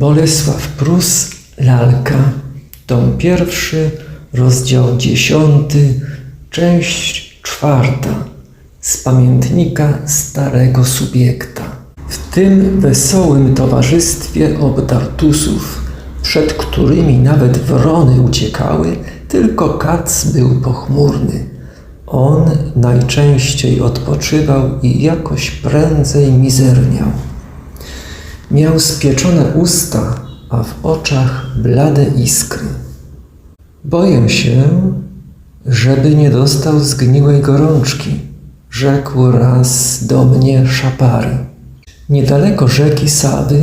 Bolesław Prus, Lalka, tom pierwszy, rozdział dziesiąty, część czwarta, z pamiętnika starego subiekta. W tym wesołym towarzystwie obdartusów, przed którymi nawet wrony uciekały, tylko kac był pochmurny. On najczęściej odpoczywał i jakoś prędzej mizerniał. Miał spieczone usta, a w oczach blade iskry. Boję się, żeby nie dostał zgniłej gorączki, rzekł raz do mnie szapary. Niedaleko rzeki Sady,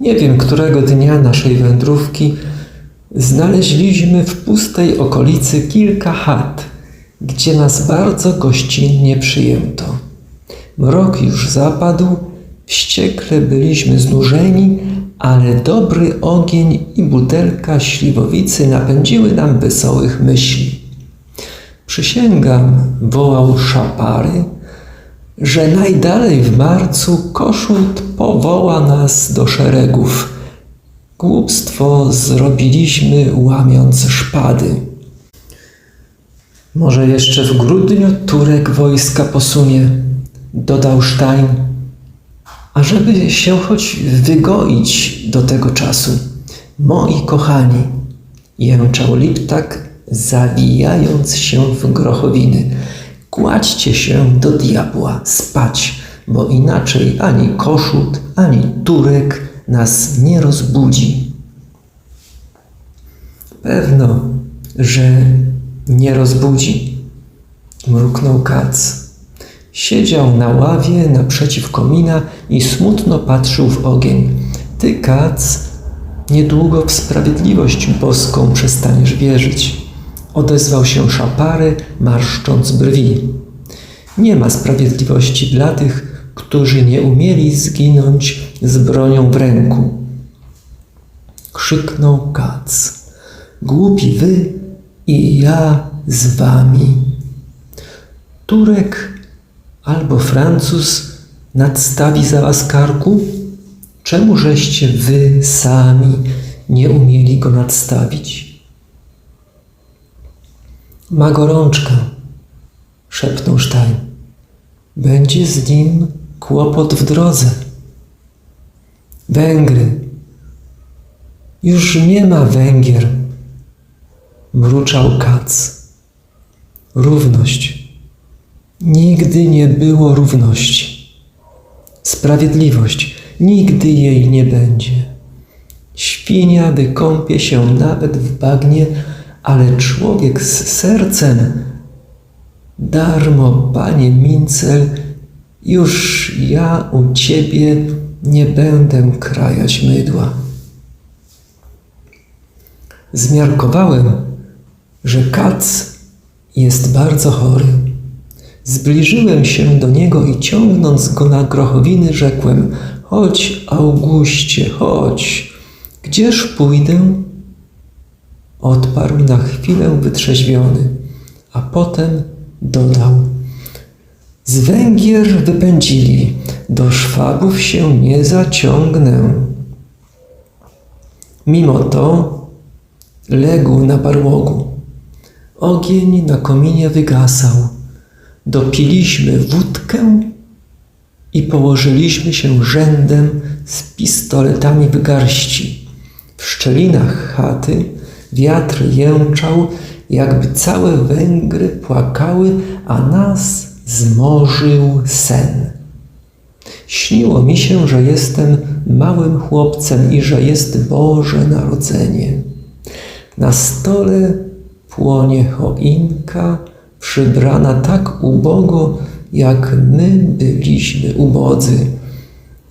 nie wiem którego dnia naszej wędrówki, znaleźliśmy w pustej okolicy kilka chat, gdzie nas bardzo gościnnie przyjęto. Mrok już zapadł, wściekle byliśmy znużeni, ale dobry ogień i butelka śliwowicy napędziły nam wesołych myśli. Przysięgam, wołał szapary, że najdalej w marcu koszut powoła nas do szeregów. Głupstwo zrobiliśmy, łamiąc szpady. Może jeszcze w grudniu Turek wojska posunie, dodał Stein, ażeby się choć wygoić do tego czasu. Moi kochani, jęczał Liptak, zawijając się w grochowiny. Kładźcie się do diabła spać, bo inaczej ani koszut, ani Turek nas nie rozbudzi. Pewno, że nie rozbudzi, mruknął Kac. Siedział na ławie naprzeciw komina i smutno patrzył w ogień. Ty, Kac, niedługo w sprawiedliwość boską przestaniesz wierzyć. Odezwał się szapary, marszcząc brwi. Nie ma sprawiedliwości dla tych, którzy nie umieli zginąć z bronią w ręku. Krzyknął Kac. Głupi wy i ja z wami. Turek albo Francuz nadstawi za was karku? Czemu żeście wy sami nie umieli go nadstawić? Ma gorączkę, szepnął Stein. Będzie z nim kłopot w drodze. Węgry. Już nie ma Węgier, mruczał Kac. Równość. Nigdy nie było równości. Sprawiedliwość. Nigdy jej nie będzie. Świnia wykąpie się nawet w bagnie, ale człowiek z sercem. Darmo, panie Mincel, już ja u ciebie nie będę krajać mydła. Zmiarkowałem, że kac jest bardzo chory. Zbliżyłem się do niego i ciągnąc go na grochowiny, rzekłem: Chodź, Auguście, chodź. Gdzież pójdę? Odparł na chwilę wytrzeźwiony, a potem dodał: Z Węgier wypędzili, do Szwabów się nie zaciągnę. Mimo to legł na barłogu. Ogień na kominie wygasał. Dopiliśmy wódkę i położyliśmy się rzędem z pistoletami w garści. W szczelinach chaty wiatr jęczał, jakby całe Węgry płakały, a nas zmorzył sen. Śniło mi się, że jestem małym chłopcem i że jest Boże Narodzenie. Na stole płonie choinka, przybrana tak ubogo, jak my byliśmy ubodzy.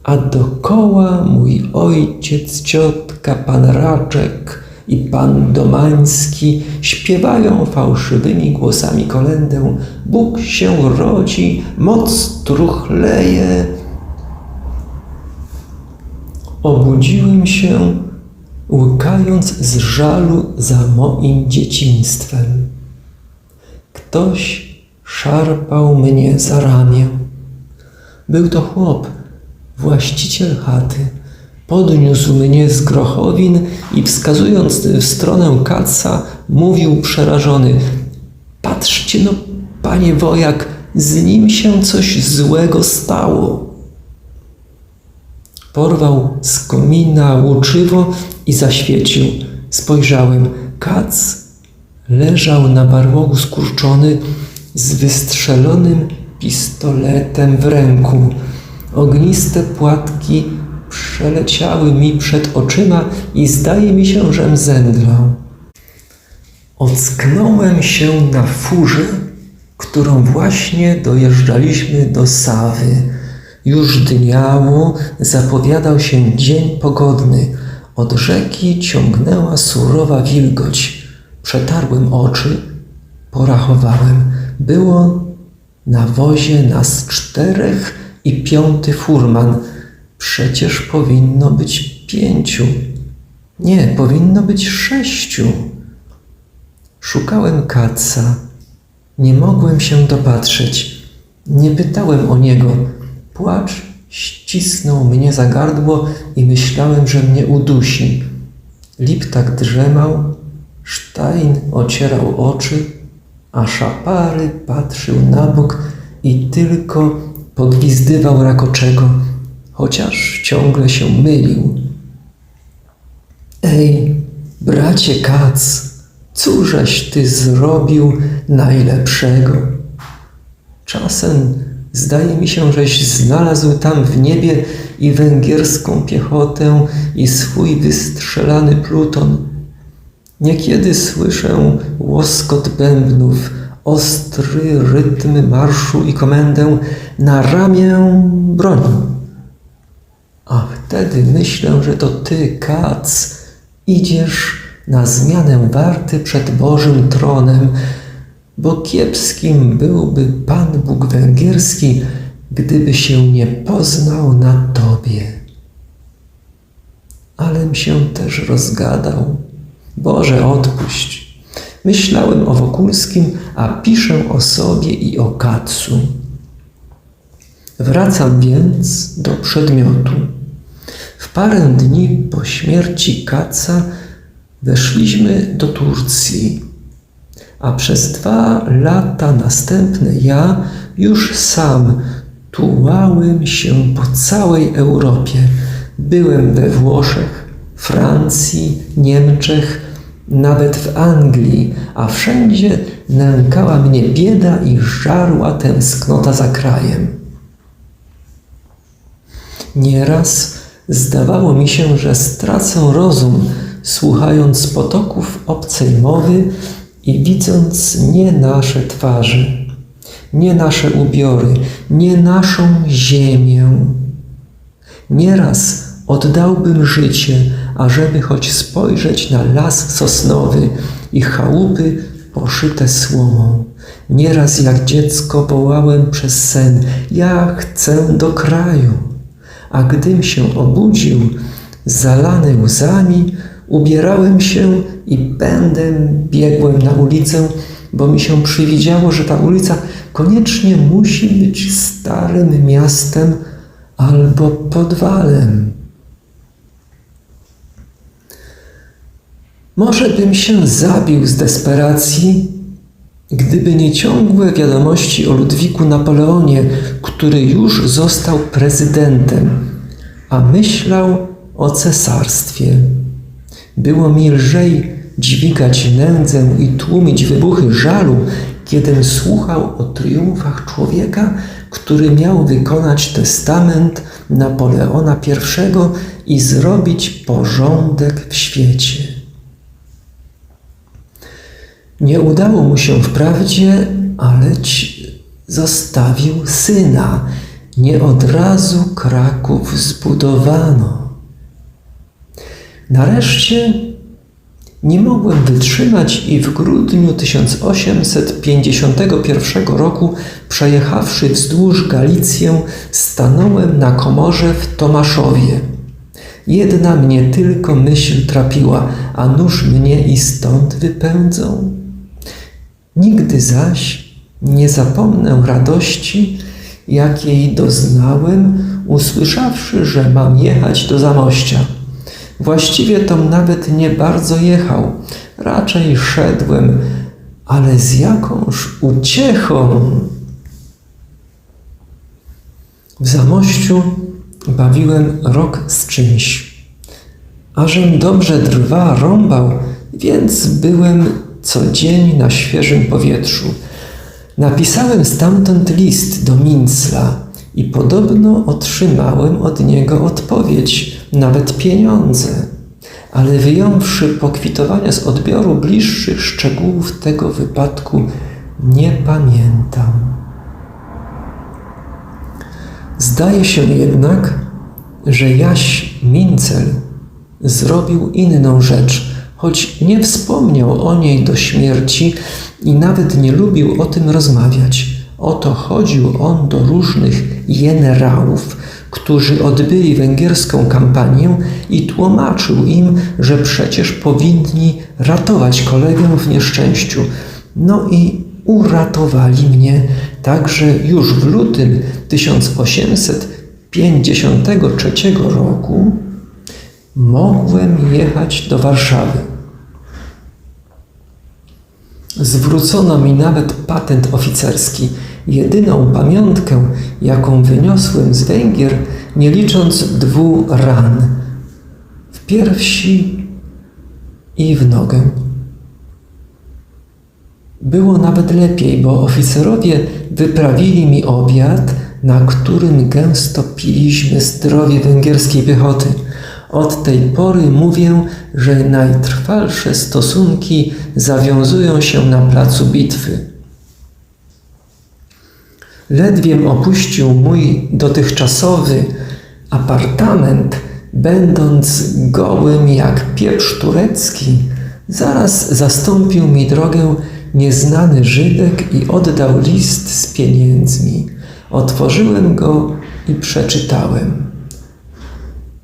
A dokoła mój ojciec, ciotka, pan Raczek i pan Domański śpiewają fałszywymi głosami kolędę Bóg się rodzi, moc truchleje. Obudziłem się, łkając z żalu za moim dzieciństwem. Ktoś szarpał mnie za ramię. Był to chłop, właściciel chaty, podniósł mnie z grochowin i wskazując w stronę Kaca, mówił przerażony: Patrzcie no, panie wojak, z nim się coś złego stało. Porwał z komina łuczywo i zaświecił. Spojrzałem. Kac leżał na barłogu skurczony z wystrzelonym pistoletem w ręku. Ogniste płatki przeleciały mi przed oczyma i zdaje mi się, żem zemdlał. Ocknąłem się na furze, którą właśnie dojeżdżaliśmy do Sawy. Już dniało, zapowiadał się dzień pogodny. Od rzeki ciągnęła surowa wilgoć. Przetarłem oczy, porachowałem. Było na wozie nas czterech i piąty furman. Przecież powinno być pięciu. Nie, powinno być sześciu. Szukałem kaca. Nie mogłem się dopatrzeć. Nie pytałem o niego. Płacz ścisnął mnie za gardło i myślałem, że mnie udusi. Liptak drzemał, Sztajn ocierał oczy, a Szapary patrzył na bok i tylko podwizdywał rakoczego, chociaż ciągle się mylił. Ej, bracie Kac, cóżeś ty zrobił najlepszego? Czasem zdaje mi się, żeś znalazł tam w niebie i węgierską piechotę i swój wystrzelany pluton. Niekiedy słyszę łoskot bębnów, ostry rytm marszu i komendę na ramię broni. A wtedy myślę, że to ty, Kac, idziesz na zmianę warty przed Bożym tronem, bo kiepskim byłby Pan Bóg węgierski, gdyby się nie poznał na tobie. Alem się też rozgadał. Boże, odpuść. Myślałem o Wokulskim, a piszę o sobie i o Kacu. Wracam więc do przedmiotu. W parę dni po śmierci Kaca weszliśmy do Turcji, a przez dwa lata następne ja już sam tułałem się po całej Europie. Byłem we Włoszech, Francji, Niemczech, nawet w Anglii, a wszędzie nękała mnie bieda i żarła tęsknota za krajem. Nieraz zdawało mi się, że stracę rozum, słuchając potoków obcej mowy i widząc nie nasze twarze, nie nasze ubiory, nie naszą ziemię. Nieraz oddałbym życie, ażeby choć spojrzeć na las sosnowy i chałupy poszyte słomą. Nieraz jak dziecko wołałem przez sen, ja chcę do kraju. A gdym się obudził, zalany łzami, ubierałem się i pędem biegłem na ulicę, bo mi się przywidziało, że ta ulica koniecznie musi być starym miastem albo podwalem. Może bym się zabił z desperacji, gdyby nie ciągłe wiadomości o Ludwiku Napoleonie, który już został prezydentem, a myślał o cesarstwie. Było mi lżej dźwigać nędzę i tłumić wybuchy żalu, kiedym słuchał o triumfach człowieka, który miał wykonać testament Napoleona I i zrobić porządek w świecie. Nie udało mu się wprawdzie, ale zostawił syna. Nie od razu Kraków zbudowano. Nareszcie nie mogłem wytrzymać i w grudniu 1851 roku, przejechawszy wzdłuż Galicję, stanąłem na komorze w Tomaszowie. Jedna mnie tylko myśl trapiła, a nuż mnie i stąd wypędzą. Nigdy zaś nie zapomnę radości, jakiej doznałem, usłyszawszy, że mam jechać do Zamościa. Właściwie tom nawet nie bardzo jechał, raczej szedłem, ale z jakąż uciechą. W Zamościu bawiłem rok z czymś. Ażem dobrze drwa rąbał, więc byłem co dzień na świeżym powietrzu. Napisałem stamtąd list do Mincla i podobno otrzymałem od niego odpowiedź, nawet pieniądze. Ale wyjąwszy pokwitowania z odbioru bliższych szczegółów tego wypadku, nie pamiętam. Zdaje się jednak, że Jaś Mincel zrobił inną rzecz, choć nie wspomniał o niej do śmierci i nawet nie lubił o tym rozmawiać. Oto chodził on do różnych generałów, którzy odbyli węgierską kampanię i tłumaczył im, że przecież powinni ratować kolegę w nieszczęściu. No i uratowali mnie, także już w lutym 1853 roku mogłem jechać do Warszawy. Zwrócono mi nawet patent oficerski, jedyną pamiątkę, jaką wyniosłem z Węgier, nie licząc dwóch ran w piersi i w nogę. Było nawet lepiej, bo oficerowie wyprawili mi obiad, na którym gęsto piliśmy zdrowie węgierskiej piechoty. Od tej pory mówię, że najtrwalsze stosunki zawiązują się na placu bitwy. Ledwiem opuścił mój dotychczasowy apartament, będąc gołym jak pieprz turecki, zaraz zastąpił mi drogę nieznany Żydek i oddał list z pieniędzmi. Otworzyłem go i przeczytałem.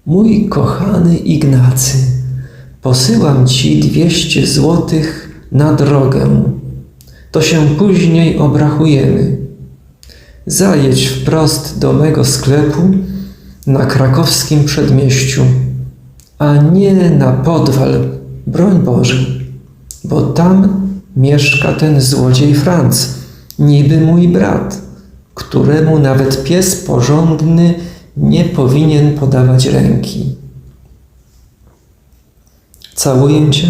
Mój kochany Ignacy, posyłam ci dwieście złotych na drogę. To się później obrachujemy. Zajedź wprost do mego sklepu na krakowskim przedmieściu, a nie na podwal, broń Boże, bo tam mieszka ten złodziej Franc, niby mój brat, któremu nawet pies porządny nie powinien podawać ręki. Całuję Cię,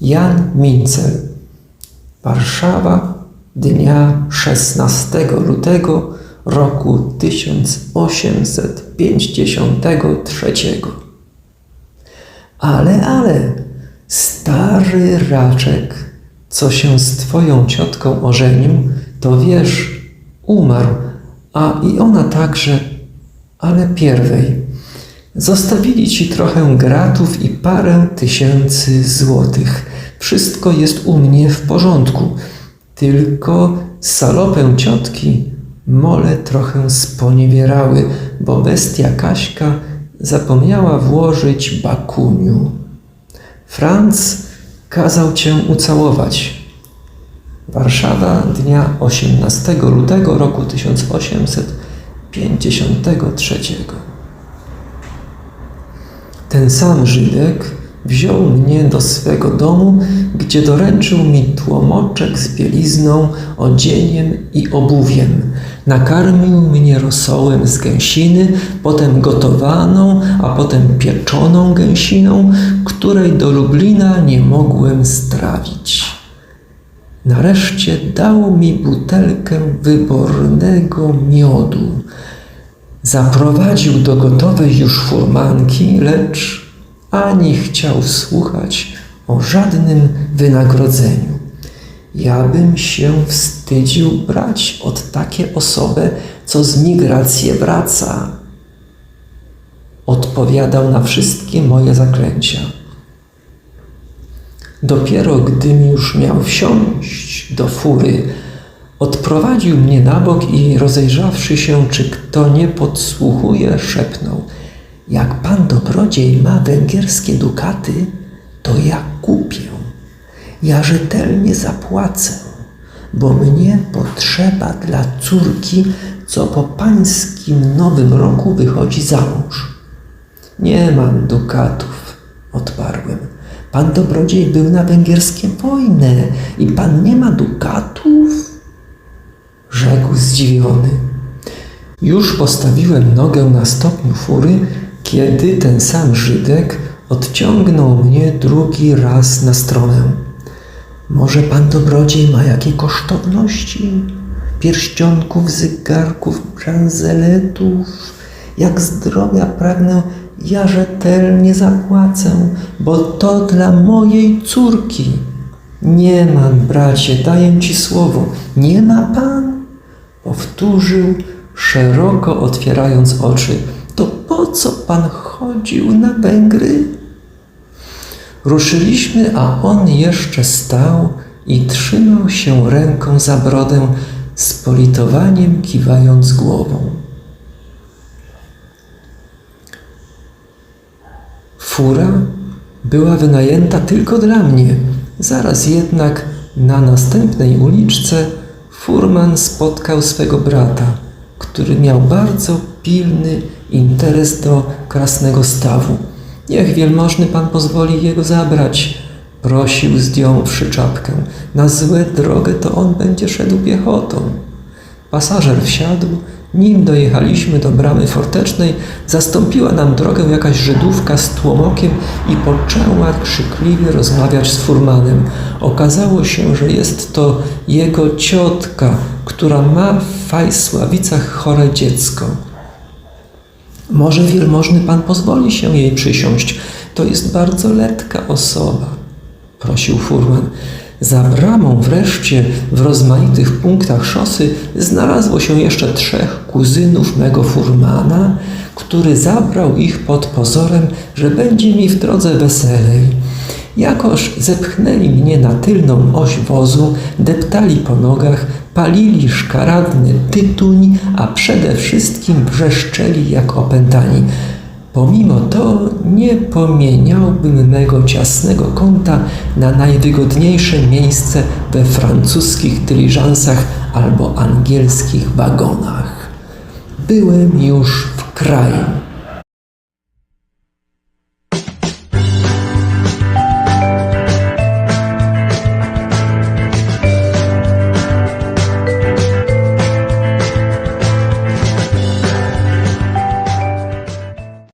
Jan Mincel. Warszawa, dnia 16 lutego roku 1853. Ale, ale, stary raczek, co się z Twoją ciotką ożenił, to wiesz, umarł, a i ona także ale pierwej zostawili ci trochę gratów i parę tysięcy złotych. Wszystko jest u mnie w porządku, tylko salopę ciotki mole trochę sponiewierały, bo bestia Kaśka zapomniała włożyć bakuniu. Franc kazał cię ucałować. Warszawa dnia 18 lutego roku 1800 53. Ten sam Żydek wziął mnie do swego domu, gdzie doręczył mi tłomoczek z bielizną, odzieniem i obuwiem. Nakarmił mnie rosołem z gęsiny, potem gotowaną, a potem pieczoną gęsiną, której do Lublina nie mogłem strawić. Nareszcie dał mi butelkę wybornego miodu. Zaprowadził do gotowej już furmanki, lecz ani chciał słuchać o żadnym wynagrodzeniu. Ja bym się wstydził brać od takie osobę, co z migracji wraca. Odpowiadał na wszystkie moje zaklęcia. Dopiero gdym już miał wsiąść do fury, odprowadził mnie na bok i rozejrzawszy się, czy kto nie podsłuchuje, szepnął: Jak pan dobrodziej ma węgierskie dukaty, to ja kupię. Ja rzetelnie zapłacę, bo mnie potrzeba dla córki co po pańskim nowym roku wychodzi za mąż. Nie mam dukatów, odparłem. Pan dobrodziej był na węgierskie wojnę i pan nie ma dukatów? Rzekł zdziwiony. Już postawiłem nogę na stopniu fury, kiedy ten sam Żydek odciągnął mnie drugi raz na stronę. Może pan dobrodziej ma jakie kosztowności? Pierścionków, zegarków, bransoletów. Jak zdrowia pragnę, ja rzetelnie zapłacę, bo to dla mojej córki. Nie mam, bracie, daję ci słowo. Nie ma pan? Powtórzył, szeroko otwierając oczy. To po co pan chodził na Węgry? Ruszyliśmy, a on jeszcze stał i trzymał się ręką za brodę, z politowaniem kiwając głową. Fura była wynajęta tylko dla mnie. Zaraz jednak na następnej uliczce furman spotkał swego brata, który miał bardzo pilny interes do krasnego stawu. Niech wielmożny pan pozwoli jego zabrać, prosił zdjąwszy czapkę. Na złe drogę to on będzie szedł piechotą. Pasażer wsiadł, nim dojechaliśmy do bramy fortecznej, zastąpiła nam drogę jakaś Żydówka z tłomokiem i poczęła krzykliwie rozmawiać z furmanem. Okazało się, że jest to jego ciotka, która ma w Fajsławicach chore dziecko. Może wielmożny pan pozwoli się jej przysiąść. To jest bardzo letka osoba, prosił furman. Za bramą wreszcie w rozmaitych punktach szosy znalazło się jeszcze trzech kuzynów mego furmana, który zabrał ich pod pozorem, że będzie mi w drodze weselej. Jakoż zepchnęli mnie na tylną oś wozu, deptali po nogach, palili szkaradny tytuń, a przede wszystkim wrzeszczeli jak opętani. Pomimo to nie pomieniałbym mego ciasnego kąta na najwygodniejsze miejsce we francuskich dyliżansach albo angielskich wagonach. Byłem już w kraju.